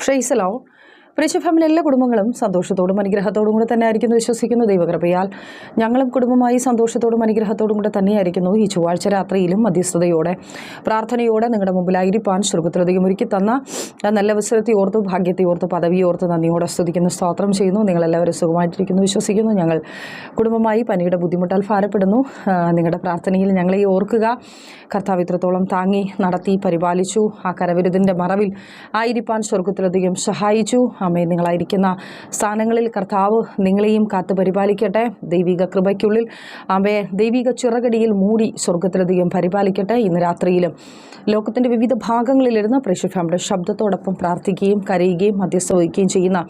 praise the Lord പ്രിച്ച family എല്ലാ കുടുംബങ്ങളും സന്തോഷത്തോടും അനുഗ്രഹത്തോടും കൂടെ തന്നെ ആയിരിക്കുന്നു വിശ്വസിക്കുന്നു ദൈവകൃപയാൽ. ഞങ്ങളും കുടുംബമായി സന്തോഷത്തോടും അനുഗ്രഹത്തോടും കൂടെ തന്നെയായിരിക്കുന്നു ഈ ചൊവ്വാഴ്ച രാത്രിയിലും മധ്യസ്ഥതയോടെ. പ്രാർത്ഥനയോടെ നിങ്ങളുടെ മുമ്പിലായിരിക്കാൻ സ്വർഗത്തിലധികം ഒരുക്കി തന്ന നല്ല അവസരത്തെ ഓർത്ത് ഭാഗ്യത്തെ ഓർത്ത് പദവിയോർത്ത് നന്ദിയോടെ സ്തുതിക്കുന്നു സ്തോത്രം ചെയ്യുന്നു. നിങ്ങളെല്ലാവരും സുഖമായിട്ടിരിക്കുന്നു വിശ്വസിക്കുന്നു. ഞങ്ങൾ കുടുംബമായി പനിയുടെ ബുദ്ധിമുട്ടാൽ ഭാരപ്പെടുന്നു. നിങ്ങളുടെ പ്രാർത്ഥനയിൽ ഞങ്ങളെ ഓർക്കുക. കർത്താവ് ഇത്രത്തോളം താങ്ങി നടത്തി പരിപാലിച്ചു. ആ കരവിരുതിന്റെ മറവിൽ ആയിരിപ്പാൻ സ്വർഗത്തിലധികം സഹായിച്ചു. അമ്മേ നിങ്ങളായിരിക്കുന്ന സ്ഥാനങ്ങളിൽ കർത്താവ് നിങ്ങളെയും കാത്തു പരിപാലിക്കട്ടെ. ദൈവിക കൃപയ്ക്കുള്ളിൽ അമ്മയെ ദൈവിക ചിറകടിയിൽ മൂടി സ്വർഗത്തിലധികം പരിപാലിക്കട്ടെ. ഇന്ന് രാത്രിയിലും ലോകത്തിന്റെ വിവിധ ഭാഗങ്ങളിലിരുന്ന് പ്രേക്ഷഫാമിയുടെ ശബ്ദത്തോടൊപ്പം പ്രാർത്ഥിക്കുകയും കരയുകയും മധ്യസ്ഥ വഹിക്കുകയും ചെയ്യുന്ന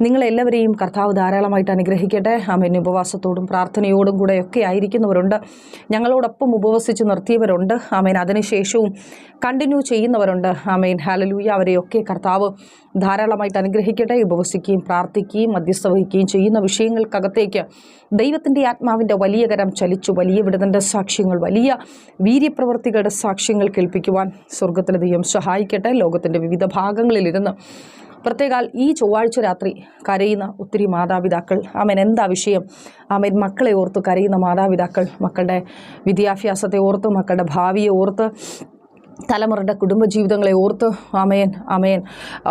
നിങ്ങളെല്ലാവരെയും കർത്താവ് ധാരാളമായിട്ട് അനുഗ്രഹിക്കട്ടെ. അമ്മേന്റെ ഉപവാസത്തോടും പ്രാർത്ഥനയോടും കൂടെ ഒക്കെ ആയിരിക്കുന്നവരുണ്ട്. ഞങ്ങളോടൊപ്പം ഉപവസിച്ച് നിർത്തിയവരുണ്ട്. ആമേൻ. അതിനുശേഷവും കണ്ടിന്യൂ ചെയ്യുന്നവരുണ്ട്. ആമേൻ. ഹാലലൂയ അവരെയൊക്കെ കർത്താവ് ധാരാളമായിട്ട് അനുഗ്രഹിക്കട്ടെ ഉപവസിക്കുകയും പ്രാർത്ഥിക്കുകയും മധ്യസ്ഥ വഹിക്കുകയും ചെയ്യുന്ന വിഷയങ്ങൾക്കകത്തേക്ക് ദൈവത്തിന്റെ ആത്മാവിന്റെ വലിയ കരം ചലിച്ചു വലിയ വിടുതന്റെ സാക്ഷ്യങ്ങൾ വലിയ വീര്യപ്രവർത്തികളുടെ സാക്ഷ്യങ്ങൾ കേൾപ്പിക്കുവാൻ സ്വർഗത്തിലെ ദൈവം സഹായിക്കട്ടെ. ലോകത്തിന്റെ വിവിധ ഭാഗങ്ങളിലിരുന്ന് പ്രത്യേകാൽ ഈ ചൊവ്വാഴ്ച രാത്രി കരയുന്ന ഒത്തിരി മാതാപിതാക്കൾ ആമൻ എന്താ വിഷയം? ആമൻ മക്കളെ ഓർത്ത് കരയുന്ന മാതാപിതാക്കൾ മക്കളുടെ വിദ്യാഭ്യാസത്തെ ഓർത്ത് മക്കളുടെ ഭാവിയെ ഓർത്ത് തലമുറയുടെ കുടുംബജീവിതങ്ങളെ ഓർത്ത് അമയൻ അമയൻ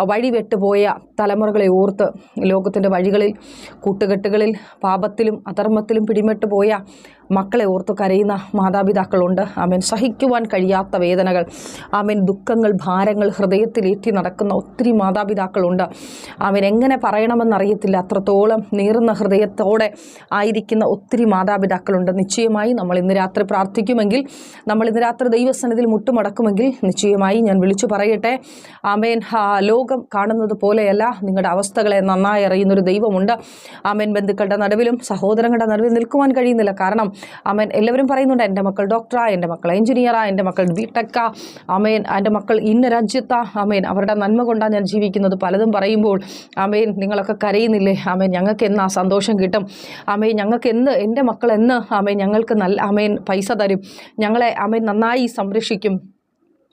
വഴിവെട്ടുപോയ തലമുറകളെ ഓർത്ത് ലോകത്തിന്റെ വഴികളിൽ കൂട്ടുകെട്ടുകളിൽ പാപത്തിലും അധർമ്മത്തിലും പിടിമെട്ട് പോയ മക്കളെ ഓർത്ത് കരയുന്ന മാതാപിതാക്കളുണ്ട്. ആമേൻ. സഹിക്കുവാൻ കഴിയാത്ത വേദനകൾ ആമേൻ. ദുഃഖങ്ങൾ ഭാരങ്ങൾ ഹൃദയത്തിലേറ്റി നടക്കുന്ന ഒത്തിരി മാതാപിതാക്കളുണ്ട്. ആമേൻ. എങ്ങനെ പറയണമെന്നറിയത്തില്ല അത്രത്തോളം നീറുന്ന ഹൃദയത്തോടെ ആയിരിക്കുന്ന ഒത്തിരി മാതാപിതാക്കളുണ്ട്. നിശ്ചയമായി നമ്മൾ ഇന്ന് രാത്രി പ്രാർത്ഥിക്കുമെങ്കിൽ നമ്മൾ ഇന്ന് രാത്രി ദൈവസനത്തിൽ മുട്ടുമടക്കുമെങ്കിൽ നിശ്ചയമായി ഞാൻ വിളിച്ചു പറയട്ടെ. ആമേൻ. ലോകം കാണുന്നത് പോലെയല്ല. നിങ്ങളുടെ അവസ്ഥകളെ നന്നായി അറിയുന്നൊരു ദൈവമുണ്ട്. ആമേൻ. ബന്ധുക്കളുടെ നടുവിലും സഹോദരങ്ങളുടെ നടുവിൽ നിൽക്കുവാൻ കഴിയുന്നില്ല. കാരണം ആമേൻ എല്ലാവരും പറയുന്നുണ്ട് എന്റെ മക്കൾ ഡോക്ടറാ എന്റെ മക്കൾ എഞ്ചിനീയറാ എന്റെ മക്കൾ ബി ടെക്കാ ആമേൻ എന്റെ മക്കൾ ഇന്ന രാജ്യത്താ ആമേൻ അവരുടെ നന്മ കൊണ്ടാണ് ഞാൻ ജീവിക്കുന്നത്. പലതും പറയുമ്പോൾ ആമേൻ നിങ്ങളൊക്കെ കരയുന്നില്ലേ? ആമേൻ ഞങ്ങൾക്ക് എന്ന് ആ സന്തോഷം കിട്ടും? ആമേൻ ഞങ്ങൾക്ക് എന്ന് എന്റെ മക്കൾ എന്ന് ആമേൻ ഞങ്ങൾക്ക് നല്ല ആമേൻ പൈസ തരും. ഞങ്ങളെ ആമേൻ നന്നായി സംരക്ഷിക്കും.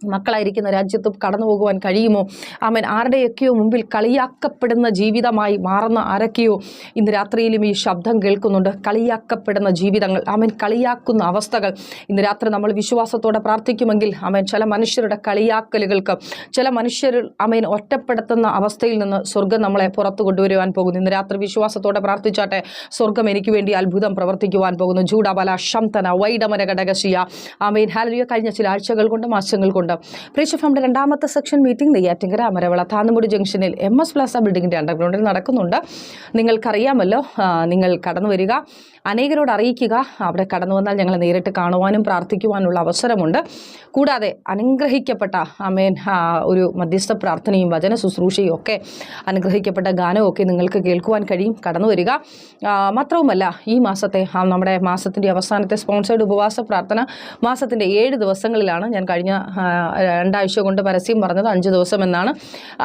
മക്കളായിരിക്കുന്ന രാജ്യത്ത് കടന്നു പോകുവാൻ കഴിയുമോ? ആമൻ ആരുടെയൊക്കെയോ മുമ്പിൽ കളിയാക്കപ്പെടുന്ന ജീവിതമായി മാറുന്ന ആരൊക്കെയോ ഇന്ന് രാത്രിയിലും ഈ ശബ്ദം കേൾക്കുന്നുണ്ട്. കളിയാക്കപ്പെടുന്ന ജീവിതങ്ങൾ ആമൻ കളിയാക്കുന്ന അവസ്ഥകൾ. ഇന്ന് രാത്രി നമ്മൾ വിശ്വാസത്തോടെ പ്രാർത്ഥിക്കുമെങ്കിൽ ആമൻ ചില മനുഷ്യരുടെ കളിയാക്കലുകൾക്ക് ചില മനുഷ്യർ ആമേൻ ഒറ്റപ്പെടുത്തുന്ന അവസ്ഥയിൽ നിന്ന് സ്വർഗം നമ്മളെ പുറത്തു കൊണ്ടുവരുവാൻ പോകുന്നു. ഇന്ന് രാത്രി വിശ്വാസത്തോടെ പ്രാർത്ഥിച്ചാട്ടെ സ്വർഗം എനിക്ക് വേണ്ടി അത്ഭുതം പ്രവർത്തിക്കുവാൻ പോകുന്നു. ജൂഡബല ശംതന വൈഡമന ഘടകശിയ ആമേൻ ഹാലിയ കഴിഞ്ഞ ചില ആഴ്ചകൾ കൊണ്ട് മാസങ്ങൾ കൊണ്ട് പ്രീഷ ഫാമിന്റെ രണ്ടാമത്തെ സെക്ഷൻ മീറ്റിംഗ് നെയ്യാറ്റിങ്കര അമരവള താന്നുമുടി ജംഗ്ഷനിൽ എം എസ് പ്ലാസ ബിൽഡിങ്ങിന്റെ അണ്ടർഗ്രൗണ്ടിൽ നടക്കുന്നുണ്ട്. നിങ്ങൾക്കറിയാമല്ലോ നിങ്ങൾ കടന്നു വരിക. അനേകരോട് അറിയിക്കുക. അവിടെ കടന്നു വന്നാൽ ഞങ്ങളെ നേരിട്ട് കാണുവാനും പ്രാർത്ഥിക്കുവാനുള്ള അവസരമുണ്ട്. കൂടാതെ അനുഗ്രഹിക്കപ്പെട്ട അമേൻ ഒരു മധ്യസ്ഥ പ്രാർത്ഥനയും വചന ശുശ്രൂഷയും ഒക്കെ അനുഗ്രഹിക്കപ്പെട്ട ഗാനവും ഒക്കെ നിങ്ങൾക്ക് കേൾക്കുവാൻ കഴിയും. കടന്നു വരിക. മാത്രവുമല്ല ഈ മാസത്തെ നമ്മുടെ മാസത്തിന്റെ അവസാനത്തെ സ്പോൺസേഡ് ഉപവാസ പ്രാർത്ഥന മാസത്തിന്റെ ഏഴ് ദിവസങ്ങളിലാണ് ഞാൻ കഴിഞ്ഞ രണ്ടാഴ്ച കൊണ്ട് പരസ്യം പറഞ്ഞത് അഞ്ച് ദിവസം എന്നാണ്.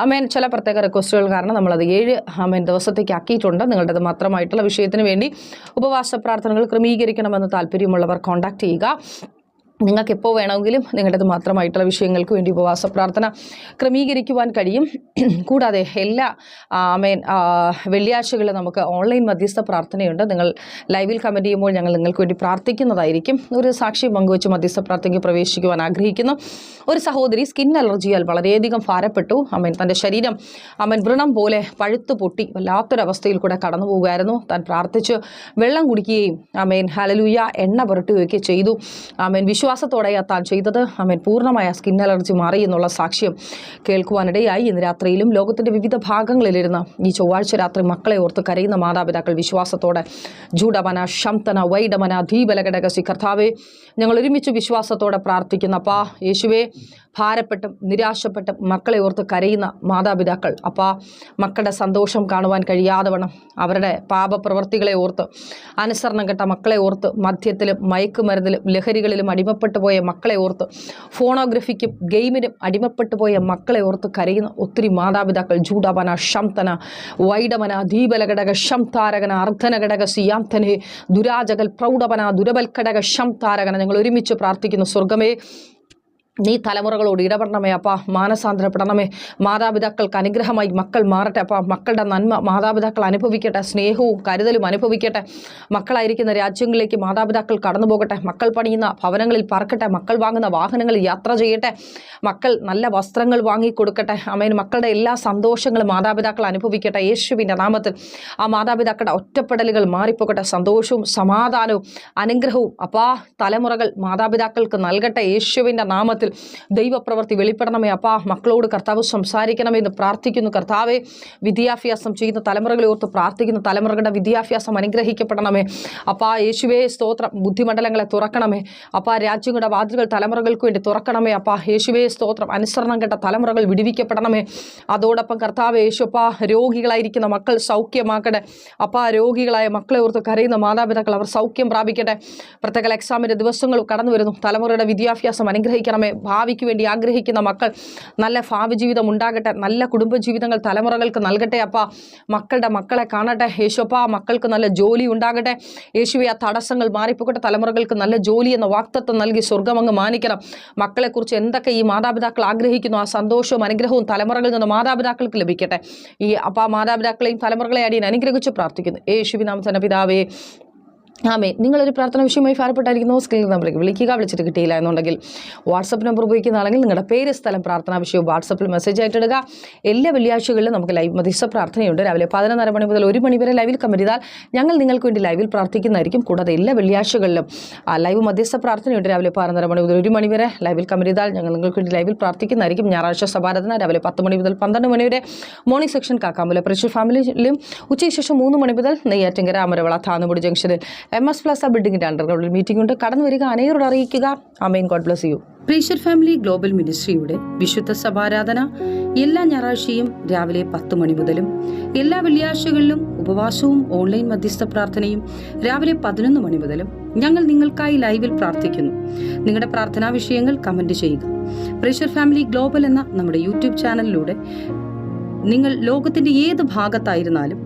അമേൻ ചില പ്രത്യേക റിക്വസ്റ്റുകൾ കാരണം നമ്മളത് ഏഴ് അമേൻ ദിവസത്തേക്ക് ആക്കിയിട്ടുണ്ട് നിങ്ങളുടേത് മാത്രമായിട്ടുള്ള വിഷയത്തിന് വേണ്ടി ഉപവാസ പ്രാർത്ഥനകൾ ക്രമീകരിക്കണമെന്ന് താല്പര്യമുള്ളവർ കോൺടാക്ട് ചെയ്യുക. നിങ്ങൾക്ക് എപ്പോൾ വേണമെങ്കിലും നിങ്ങളുടേത് മാത്രമായിട്ടുള്ള വിഷയങ്ങൾക്ക് വേണ്ടി ഉപവാസ പ്രാർത്ഥന ക്രമീകരിക്കുവാൻ കഴിയും. കൂടാതെ എല്ലാ ആമേൻ വെള്ളിയാഴ്ചകളിൽ നമുക്ക് ഓൺലൈൻ മധ്യസ്ഥ പ്രാർത്ഥനയുണ്ട്. നിങ്ങൾ ലൈവിൽ കമന്റ് ചെയ്യുമ്പോൾ ഞങ്ങൾ നിങ്ങൾക്ക് വേണ്ടി പ്രാർത്ഥിക്കുന്നതായിരിക്കും. ഒരു സാക്ഷി പങ്കുവച്ച് മധ്യസ്ഥ പ്രാർത്ഥനയ്ക്ക് പ്രവേശിക്കുവാൻ ആഗ്രഹിക്കുന്നു. ഒരു സഹോദരി സ്കിൻ അലർജിയാൽ വളരെയധികം ഭാരപ്പെട്ടു. അമ്മൻ തന്റെ ശരീരം അമ്മൻ വ്രണം പോലെ പഴുത്തു പൊട്ടി വല്ലാത്തൊരവസ്ഥയിൽ കൂടെ കടന്നു പോകുമായിരുന്നു താൻ പ്രാർത്ഥിച്ച് വെള്ളം കുടിക്കുകയും അമ്മേൻ ഹലലൂയ എണ്ണ പുരട്ടുകയൊക്കെ ചെയ്തു. അമേൻ വിശ്വാസത്തോടെയാ താൻ ചെയ്തത്. അവൻ പൂർണമായ സ്കിൻ അലർജി മാറി എന്നുള്ള സാക്ഷ്യം കേൾക്കുവാനിടയായി. ഇന്ന് രാത്രിയിലും ലോകത്തിന്റെ വിവിധ ഭാഗങ്ങളിലിരുന്ന് ഈ ചൊവ്വാഴ്ച രാത്രി മക്കളെ ഓർത്ത് കരയുന്ന മാതാപിതാക്കൾ വിശ്വാസത്തോടെ ജൂഡമന ശംതന വൈഡമന ധീബലഘടകസി കർത്താവെ ഞങ്ങൾ ഒരുമിച്ച് വിശ്വാസത്തോടെ പ്രാർത്ഥിക്കുന്ന. പാ യേശുവേ ഭാരപ്പെട്ടും നിരാശപ്പെട്ടും മക്കളെ ഓർത്ത് കരയുന്ന മാതാപിതാക്കൾ. അപ്പോൾ മക്കളുടെ സന്തോഷം കാണുവാൻ കഴിയാതെ വേണം അവരുടെ പാപപ്രവർത്തികളെ ഓർത്ത് അനുസരണം കെട്ട മക്കളെ ഓർത്ത് മദ്യത്തിലും മയക്കുമരുന്നിലും ലഹരികളിലും അടിമപ്പെട്ടു പോയ മക്കളെ ഓർത്ത് ഫോണോഗ്രഫിക്കും ഗെയിമിനും അടിമപ്പെട്ടു പോയ മക്കളെ ഓർത്ത് കരയുന്ന ഒത്തിരി മാതാപിതാക്കൾ. ജൂഡാപന ശംതന വൈഡമന ദീപലഘടക ശംതാരകന അർദ്ധനഘടക സിയാന്തനെ ദുരാജകൽ പ്രൗഢപന ദുരബൽഘടക ശംതാരകന ഞങ്ങൾ ഒരുമിച്ച് പ്രാർത്ഥിക്കുന്നു. സ്വർഗമേ നീ തലമുറകളോട് ഇടപെടണമേ അപ്പ മാനസാന്തരപ്പെടണമേ. മാതാപിതാക്കൾക്ക് അനുഗ്രഹമായി മക്കൾ മാറട്ടെ അപ്പ മക്കളുടെ നന്മ മാതാപിതാക്കൾ അനുഭവിക്കട്ടെ സ്നേഹവും കരുതലും അനുഭവിക്കട്ടെ. മക്കളായിരിക്കുന്ന രാജ്യങ്ങളിലേക്ക് മാതാപിതാക്കൾ കടന്നു പോകട്ടെ മക്കൾ പണിയുന്ന ഭവനങ്ങളിൽ പറക്കട്ടെ മക്കൾ വാങ്ങുന്ന വാഹനങ്ങളിൽ യാത്ര ചെയ്യട്ടെ മക്കൾ നല്ല വസ്ത്രങ്ങൾ വാങ്ങിക്കൊടുക്കട്ടെ. അമ്മേൻ മക്കളുടെ എല്ലാ സന്തോഷങ്ങളും മാതാപിതാക്കൾ അനുഭവിക്കട്ടെ യേശുവിന്റെ നാമത്തിൽ. ആ മാതാപിതാക്കളുടെ ഒറ്റപ്പെടലുകൾ മാറിപ്പോകട്ടെ സന്തോഷവും സമാധാനവും അനുഗ്രഹവും അപ്പാ തലമുറകൾ മാതാപിതാക്കൾക്ക് നൽകട്ടെ യേശുവിന്റെ നാമത്തിൽ. ദൈവപ്രവൃത്തി വെളിപ്പെടണമേ. അപ്പാ മക്കളോട് കർത്താവ് സംസാരിക്കണമേ എന്ന് പ്രാർത്ഥിക്കുന്നു. കർത്താവെ വിദ്യാഭ്യാസം ചെയ്യുന്ന തലമുറകളെ ഓർത്ത് പ്രാർത്ഥിക്കുന്ന തലമുറകളുടെ വിദ്യാഭ്യാസം അനുഗ്രഹിക്കപ്പെടണമേ. അപ്പാ യേശുവേ സ്തോത്രം. ബുദ്ധിമണ്ഡലങ്ങളെ തുറക്കണമേ. അപ്പാ രാജ്യങ്ങളുടെ വാതിലുകൾ തലമുറകൾക്ക് വേണ്ടി തുറക്കണമേ. അപ്പാ യേശുവേ സ്തോത്രം. അനുസരണം കേട്ട തലമുറകൾ വിടുവിക്കപ്പെടണമേ. അതോടൊപ്പം കർത്താവ് യേശുപ്പാ രോഗികളായിരിക്കുന്ന മക്കൾ സൗഖ്യമാക്കട്ടെ. അപ്പാ രോഗികളായ മക്കളെ ഓർത്ത് കരയുന്ന മാതാപിതാക്കൾ അവർ സൗഖ്യം പ്രാപിക്കട്ടെ. പ്രത്യേക എക്സാമിന്റെ ദിവസങ്ങൾ കടന്നു വരുന്നു തലമുറയുടെ വിദ്യാഭ്യാസം അനുഗ്രഹിക്കണമേ. ഭാവിക്ക് വേണ്ടി ആഗ്രഹിക്കുന്ന മക്കൾ നല്ല ഭാവി ജീവിതം ഉണ്ടാകട്ടെ നല്ല കുടുംബജീവിതങ്ങൾ തലമുറകൾക്ക് നൽകട്ടെ അപ്പ. മക്കളുടെ മക്കളെ കാണട്ടെ. യേശുപ്പ മക്കൾക്ക് നല്ല ജോലി ഉണ്ടാകട്ടെ. യേശുവെ ആ തടസ്സങ്ങൾ മാറിപ്പോകട്ടെ. തലമുറകൾക്ക് നല്ല ജോലി എന്ന വാക്തത്വം നൽകി സ്വർഗമങ്ങ് മാനിക്കണം. മക്കളെക്കുറിച്ച് എന്തൊക്കെ ഈ മാതാപിതാക്കൾ ആഗ്രഹിക്കുന്നു ആ സന്തോഷവും അനുഗ്രഹവും തലമുറകളിൽ നിന്ന് മാതാപിതാക്കൾക്ക് ലഭിക്കട്ടെ. ഈ അപ്പ മാതാപിതാക്കളെയും തലമുറകളെ അടിയൻ അനുഗ്രഹിച്ച് പ്രാർത്ഥിക്കുന്നു. യേശുവിനാമ പിതാവേ ആമേ നിങ്ങളൊരു പ്രാർത്ഥന വിഷയമായി ഭാരപ്പെട്ടായിരിക്കുന്നു. സ്ക്രീൻ നമ്പറിലേക്ക് വിളിക്കുക. വിളിച്ചിട്ട് കിട്ടിയില്ല എന്നുണ്ടെങ്കിൽ വാട്സപ്പ് നമ്പർ ഉപയോഗിക്കുന്നതാണെങ്കിൽ നിങ്ങളുടെ പേര് സ്ഥലം പ്രാർത്ഥനാ വിഷയവും വാട്സപ്പിൽ മെസ്സേജ് ആയിട്ടിടുക എല്ലാ വെള്ളിയാഴ്ചകളിലും നമുക്ക് ലൈവ് മധ്യസ്ഥ പ്രാർത്ഥനയുണ്ട്. രാവിലെ പതിനൊന്നര മണി മുതൽ ഒരു മണി വരെ ലൈവിൽ ചെയ്താൽ ഞങ്ങൾ നിങ്ങൾക്ക് വേണ്ടി ലൈവിൽ പ്രാർത്ഥിക്കുന്നതായിരിക്കും. കൂടാതെ എല്ലാ വെള്ളിയാഴ്ചകളിലും ലൈവ് മധ്യസ്ഥ പ്രാർത്ഥനയുണ്ട്. രാവിലെ പതിനൊന്നര മണി മുതൽ ഒരു മണി വരെ ലൈവിൽ ചെയ്താൽ ഞങ്ങൾ നിങ്ങൾക്ക് വേണ്ടി ലൈവിൽ പ്രാർത്ഥിക്കുന്നതായിരിക്കും. ഞായറാഴ്ച സഭാരാധന രാവിലെ പത്ത് മണി മുതൽ പന്ത്രണ്ട് മണി വരെ മോർണിംഗ് സെക്ഷൻ കാക്കാമ്പല പ്രശ്ന ഫാമിലിയിലും ഉച്ചയ്ക്ക് ശേഷം മൂന്ന് മണി മുതൽ നെയ്യാറ്റിങ്കര അമരവള താന്നുപൊടി ജംഗ്ഷനിൽ എം എസ് പ്ലസ് ബിൽഡിംഗിന്റെ അണ്ടർഗ്രൗണ്ടിൽ മീറ്റിംഗ് ഉണ്ട്. കടന്നു വരിക. അനേകരോട് അറിയിക്കുക. Amen. God bless you പ്രീഷർ family global മിനിസ്ട്രിയുടെ വിശുദ്ധ സഭാരാധന എല്ലാ ഞായറാഴ്ചയും രാവിലെ പത്ത് മണി മുതലും എല്ലാ വെള്ളിയാഴ്ചകളിലും ഉപവാസവും ഓൺലൈൻ മധ്യസ്ഥ പ്രാർത്ഥനയും രാവിലെ പതിനൊന്ന് മണി മുതലും ഞങ്ങൾ നിങ്ങൾക്കായി ലൈവിൽ പ്രാർത്ഥിക്കുന്നു. നിങ്ങളുടെ പ്രാർത്ഥനാ വിഷയങ്ങൾ കമന്റ് ചെയ്യുക. പ്രീഷർ ഫാമിലി ഗ്ലോബൽ എന്ന നമ്മുടെ യൂട്യൂബ് ചാനലിലൂടെ നിങ്ങൾ ലോകത്തിന്റെ ഏത് ഭാഗത്തായിരുന്നാലും